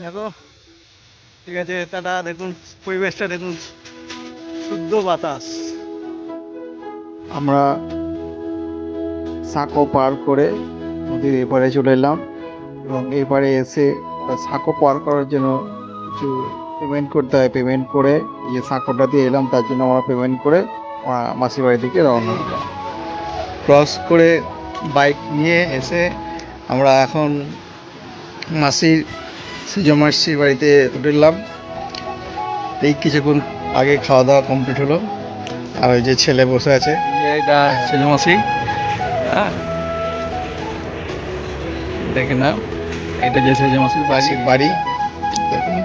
দেখো, ঠিক আছে টাটা দেখুন, পরিবেশটা দেখুন, শুদ্ধ বাতাস। আমরা সাঁকো পার করে নদীর এপারে চলে এলাম এবং এপারে এসে সাঁকো পার করার জন্য কিছু পেমেন্ট করতে হয়। পেমেন্ট করে যে সাঁকোটা দিয়ে এলাম, তার জন্য আমরা পেমেন্ট করে মাসির বাড়ির দিকে রওনা দিলাম ক্রস করে বাইক নিয়ে এসে আমরা এখন মাসির সেজমাসির বাড়িতে উঠলাম এই কিছুক্ষণ আগে খাওয়া দাওয়া কমপ্লিট হলো। আর ওই যে ছেলে বসে আছে। এটা সেজমাসি হ্যাঁ। দেখে না এটা যে সেজমাসির বাড়ি। বাড়ি। দেখুন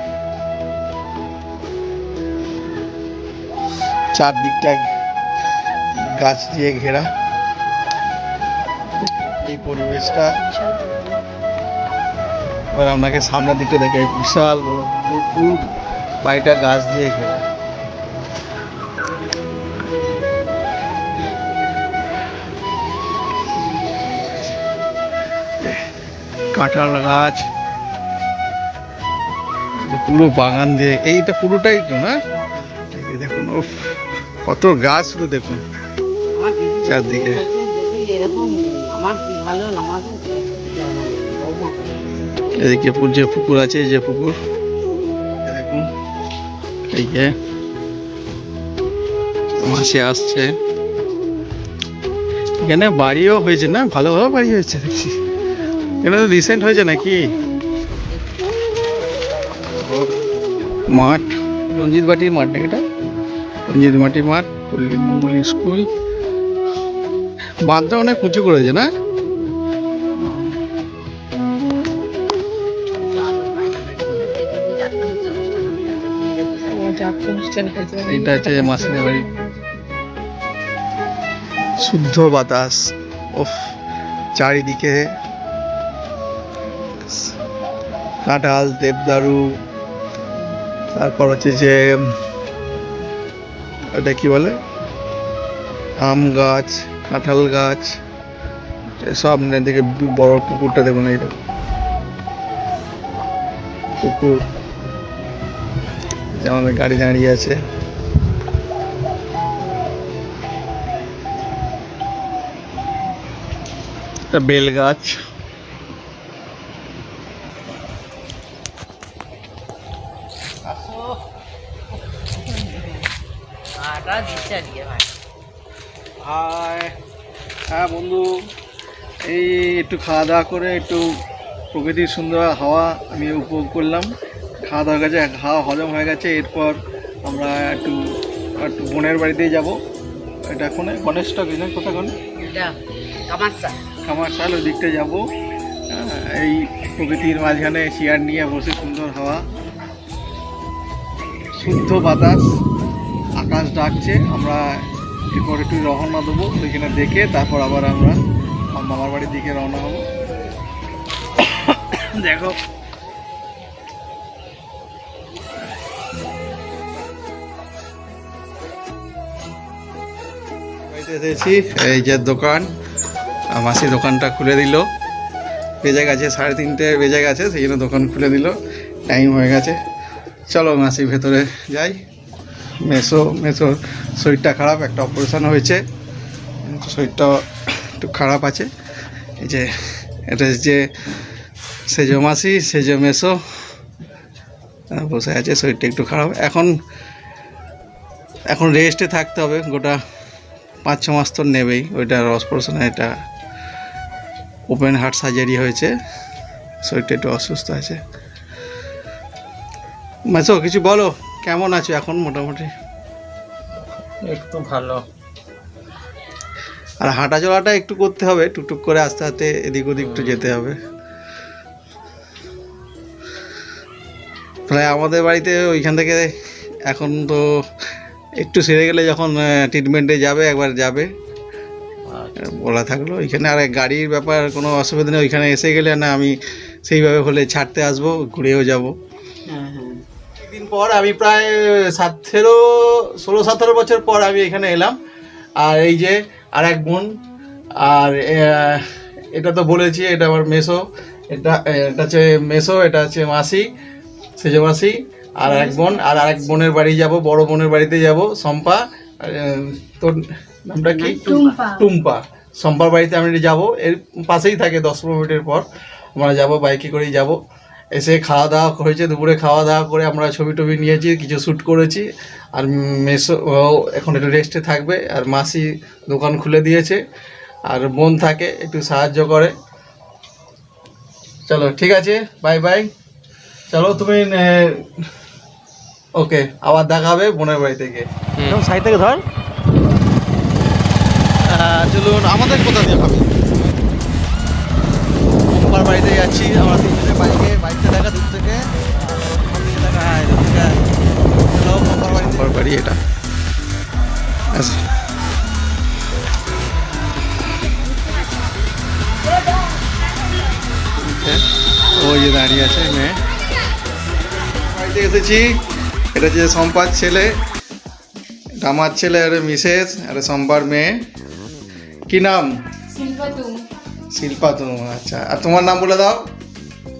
চারদিকটা গাছ দিয়ে ঘেরা। এই পরিবেশটা এবার আপনাকে সামনের দিকটা দেখে বিশাল বাড়িটা গাছ দিয়ে ঘেরা। কাঁঠাল গাছ। পুরো বাগান দিয়ে, এইটা পুরোটাই তো না দেখুন ও কত গাছ শুধু দেখুন। চারদিকে। এদিকে যে পুকুর আছে যে পুকুর। এই যে মাসে আসছে। এখানে বাড়িও হয়েছে না? ভালো ভালো বাড়ি হয়েছে দেখছি। এটা তো রিসেন্ট হয়েছে নাকি? মাঠ, রঞ্জিত বাটির মাঠ নাকি এটা? রঞ্জিত মাটির মাঠ, পল্লী স্কুল। বাঁধটা অনেক উঁচু করেছে না? এটা হচ্ছে মাসির বাড়ি। শুদ্ধ বাতাস। ওফ চারিদিকে কাঁঠাল দেবদারু। তারপর হচ্ছে যে এটা কি বলে? আম গাছ কাঁঠাল গাছ। সব দিকে বড় পুকুরটা দেখুন এই দেখুন। পুকুর। আমাদের গাড়ি দাঁড়িয়ে আছে। বেল গাছ। হ্যাঁ বন্ধু। এই একটু খাওয়া দাওয়া করে একটু প্রকৃতির সুন্দর হাওয়া আমি উপভোগ করলাম। খাওয়া দাওয়া গেছে খাওয়া হজম হয়ে গেছে এরপর আমরা একটু একটু বোনের বাড়িতে যাব। এটা কোনে গণেশটা কিনে কোথায় কোনে খামার সাল ওই দিকটা যাব। আহ, এই প্রকৃতির মাঝখানে চেয়ার নিয়ে বসে সুন্দর হাওয়া। শুদ্ধ বাতাস আকাশ ডাকছে আমরা এরপর একটু রওনা দেবো ওইখানে দেখে তারপর আবার আমরা মামার বাড়ির দিকে রওনা হব। দেখো এসেছি। এই যে দোকান মাসি দোকানটা খুলে দিল। বেজে গেছে সাড়ে তিনটে, বেজে গেছে, সেই জন্য দোকান খুলে দিল। টাইম হয়ে গেছে। চলো মাসি ভেতরে যাই। মেসো, মেসোর শরীরটা খারাপ, একটা অপারেশন হয়েছে। শরীরটা একটু খারাপ আছে। এই যে, এটা যে সেজো মাসি, সেজো মেসো বসে আছে, শরীরটা একটু খারাপ। এখন এখন রেস্টে থাকতে হবে গোটা পাঁচ ছ মাস তো নেবেই ওইটা রস অপারেশনে এটা ওপেন হার্ট সার্জারি হয়েছে শরীরটা একটু অসুস্থ আছে। মেসো কিছু বলো কেমন আছো এখন মোটামুটি? একটু ভালো। আর হাঁটা চলাটা একটু করতে হবে টুকটুক করে আস্তে আস্তে এদিক ওদিক একটু যেতে হবে। প্রায় আমাদের বাড়িতে ওইখান থেকে এখন তো একটু সেরে গেলে যখন ট্রিটমেন্টে যাবে একবার যাবে। বলা থাকল ওইখানে আর গাড়ির ব্যাপার কোনো অসুবিধা নেই ওইখানে এসে গেলে না আমি সেইভাবে হলে ছাড়তে আসব ঘুরেও যাব। দিন পর আমি প্রায় সতেরো ষোলো সতেরো বছর পর আমি এখানে এলাম। আর এই যে আর এক বোন আর এটা তো বলেছি এটা আমার মেসো এটা এটা হচ্ছে মেসো এটা হচ্ছে মাসি সেজ মাসি। আর এক বোন আর আরেক বোনের বাড়ি যাব বড় বোনের বাড়িতে যাব সম্পা আহ, তোর নামটা কি? টুম্পা। সম্পার বাড়িতে আমি যাব এর পাশেই থাকে দশ পনেরো মিনিটের পর। আমরা যাব বাইকে করেই যাব। এসে খাওয়া দাওয়া হয়েছে দুপুরে খাওয়া দাওয়া করে আমরা ছবি টবি নিয়েছি কিছু শ্যুট করেছি। আর মেসো এখন একটু রেস্টে থাকবে আর মাসি দোকান খুলে দিয়েছে। আর বোন থাকে একটু সাহায্য করে। চলো ঠিক আছে বাই বাই চলো তুমি ওকে আবার দেখা হবে বোনের বাড়ি থেকে। সাইড থেকে ধর। চলুন আমাদের কোথা দিয়ে হবে আমার বাড়িতে যাচ্ছি আমরা তিনজনে বাইকে বাইকটা দেখা দূর থেকে। দেখা, হ্যাঁ, চলো, আমার বাড়ি এটা। আচ্ছা। ওই যে দাঁড়িয়ে আছে মেয়ে। বাড়িতে এসেছি। এটা যে সম্পার ছেলে এটা আমার ছেলে আর মিসেস আর সম্পার মেয়ে। কি নাম? শিল্পা তুমি আচ্ছা। আর তোমার নাম বলে দাও।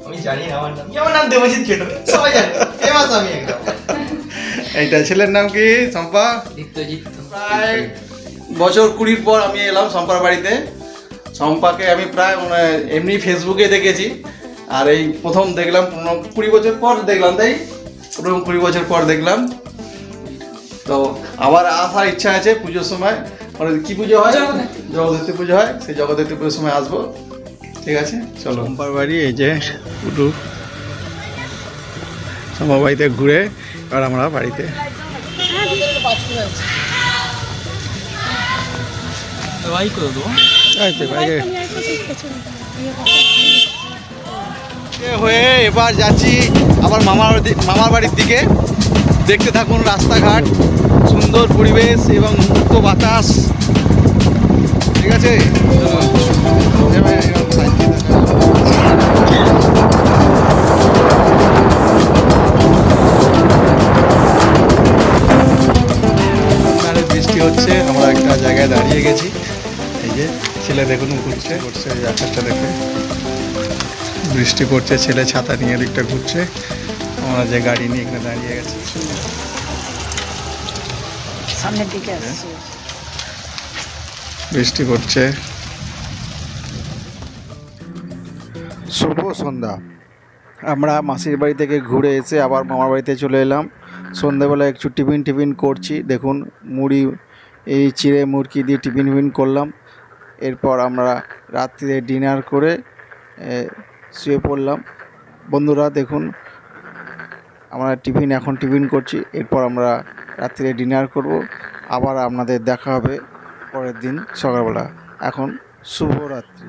আমি জানি না আমার নাম আমার নাম দেবজিৎ খেটো সবাই জানে। ফেমাস আমি একদম। এইটা ছেলের নাম কি সম্পা দীপ্তজিৎ প্রায় বছর কুড়ির পর আমি এলাম সম্পার বাড়িতে। সম্পাকে আমি প্রায় মানে এমনি ফেসবুকে দেখেছি। আর এই প্রথম দেখলাম কুড়ি বছর পর দেখলাম তাই প্রথম কুড়ি বছর পর দেখলাম। তো আবার আসার ইচ্ছা আছে পুজোর সময়। মানে কি পুজো হয়? জগদ্ধাত্রী। পুজো হয় সেই জগদ্ধাত্রী পুজোর সময় আসব। ঠিক আছে চলো। সম্পার বাড়ি এই যে উঠু সম্পার বাড়িতে ঘুরে এবার আমরা বাড়িতে। ভাই করে দেবো। আচ্ছা হয়ে এবার যাচ্ছি আবার মামার মামার বাড়ির দিকে। দেখতে থাকুন রাস্তাঘাট, সুন্দর পরিবেশ এবং মুক্ত বাতাস। ঠিক আছে? বৃষ্টি হচ্ছে, আমরা একটা জায়গায় দাঁড়িয়ে গেছি। এই যে ছেলে দেখুন ঘুরছে ঘুরছে আকাশটা দেখে। বৃষ্টি পড়ছে ছেলে ছাতা নিয়ে দিকটা ঘুরছে। আমরা যে গাড়ি নিয়ে এখানে দাঁড়িয়ে গেছে। সামনের দিকে বৃষ্টি পড়ছে। শুভ সন্ধ্যা। আমরা মাসির বাড়ি থেকে ঘুরে এসে আবার মামার বাড়িতে চলে এলাম। সন্ধ্যাবেলা একটু টিফিন টিফিন করছি। দেখুন মুড়ি এই চিড়ে মুরগি দিয়ে টিফিন টিফিন করলাম। এরপর আমরা রাত্রিরে ডিনার করে শুয়ে পড়লাম। বন্ধুরা দেখুন আমরা টিফিন এখন টিফিন করছি। এরপর আমরা রাত্রিরে ডিনার করব। আবার আপনাদের দেখা হবে পরের দিন সকালবেলা। এখন শুভরাত্রি।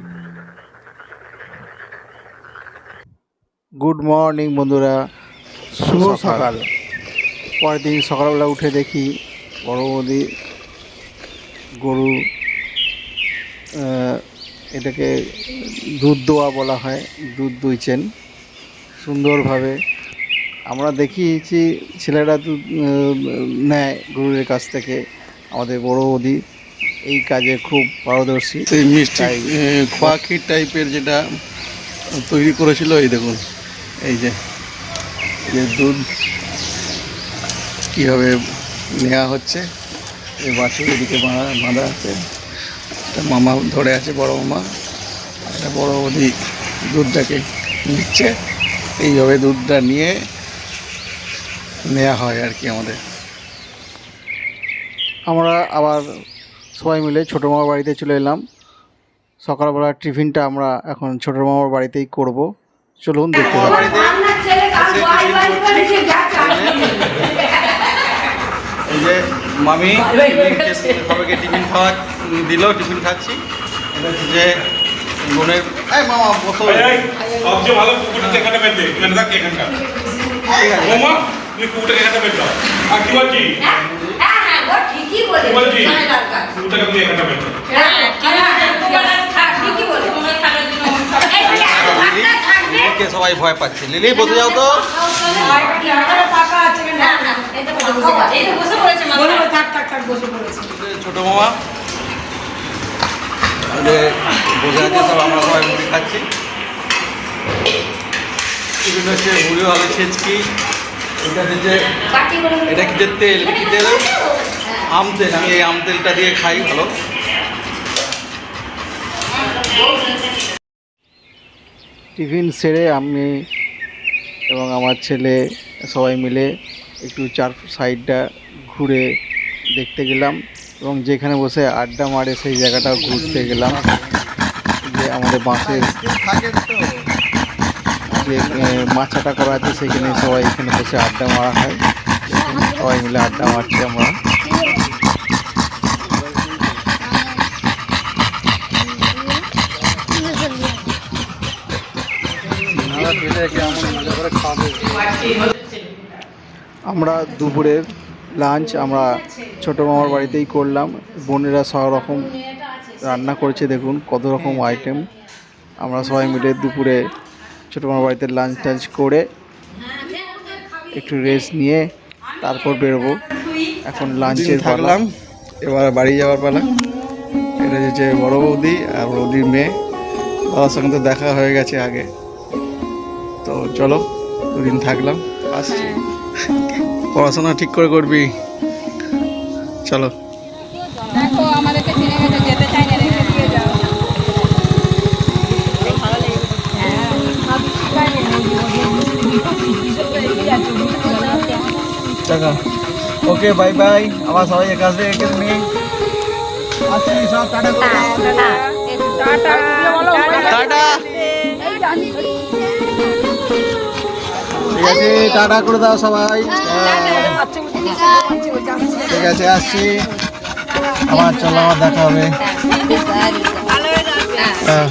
গুড মর্নিং বন্ধুরা। শুভ সকাল। পরের দিন সকালবেলা উঠে দেখি বড় বৌদি গরু এটাকে দুধ দোয়া বলা হয় দুধ দুইছেন সুন্দরভাবে আমরা দেখিয়েছি ছেলেরা দুধ নেয় গরুর কাছ থেকে আমাদের বড় বৌদি এই কাজে খুব পারদর্শী। মিষ্টি। খোয়া ক্ষীর টাইপের যেটা তৈরি করেছিল এই দেখুন এই যে এই যে দুধ কীভাবে নেওয়া হচ্ছে এই বাছুর এদিকে বাঁধা বাঁধা আছে। একটা মামা ধরে আছে, বড় মামা। একটা বড় বৌদি দুধটাকে নিচ্ছে। এইভাবে দুধটা নিয়ে নেওয়া হয় আর কি আমাদের। আমরা আবার সবাই মিলে ছোটো মামার বাড়িতে চলে এলাম। সকালবেলা টিফিনটা আমরা এখন ছোটো মামার বাড়িতেই করব। চলুন দেখতে পাবো মামি সবাইকে টিফিন খাওয়া দিল টিফিন খাচ্ছি। এটা হচ্ছে যে বোনের এই মামা বসো। সবচেয়ে ভালো কুকুরটা এখানে বেঁধে এখানে থাক এখানকার। বৌমা তুমি কুকুরটাকে এখানে বেঁধে দাও। আর কি বলছি? হ্যাঁ হ্যাঁ ঠিকই বলে কুকুরটাকে তুমি এখানে দাও হ্যাঁ হ্যাঁ ঠিকই বলে এই বলে এত ঠান্ডা থাকবে লিলিকে সবাই ভয় পাচ্ছে। লিলি বসে যাও তো। ছোট মামা। বসে আছে সব আমরা সবাই মুড়ি খাচ্ছি। টিফিন হচ্ছে মুড়ি আলু ছেচকি। এটা হচ্ছে বাকিগুলো এটা কি তেল? কি তেল? আম তেল। আমি এই আম তেলটা দিয়ে খাই ভালো। টিফিন সেরে আমি এবং আমার ছেলে সবাই মিলে একটু চার সাইডটা ঘুরে দেখতে গেলাম এবং যেখানে বসে আড্ডা মারে সেই জায়গাটাও ঘুরতে গেলাম। যে আমাদের বাঁশের যে এ, মাচাটা করা আছে সেখানে সবাই এখানে বসে আড্ডা মারা হয়। সবাই মিলে আড্ডা মারছি আমরা। আমরা দুপুরের লাঞ্চ আমরা ছোটো মামার বাড়িতেই করলাম। বোনেরা সব রকম রান্না করেছে, দেখুন কত রকম আইটেম আমরা সবাই মিলে দুপুরে ছোটো মামার বাড়িতে লাঞ্চ টাঞ্চ করে একটু রেস্ট নিয়ে তারপর বেরোবো। এখন লাঞ্চে থাকলাম, এবার বাড়ি যাওয়ার পালা। এটা হচ্ছে বড় বৌদি আর বৌদির মেয়ে। বাবার সঙ্গে তো দেখা হয়ে গেছে আগে। তো চলো দুদিন থাকলাম আসছি। পড়াশোনা ঠিক করে করবি। চলো। দেখো আমাদেরকে চিনে গেছে যেতে চাই না রেখে দিয়ে যাও। টাকা। Okay bye bye. আবার সবাই এক আসবে একে নিয়ে আসছি সব টাটা টাটা। টাটা। ঠিক আছে, টাটা করে দাও সবাই। ঠিক আছে, আসছি। আমার চলো, আবার দেখা হবে। হ্যাঁ।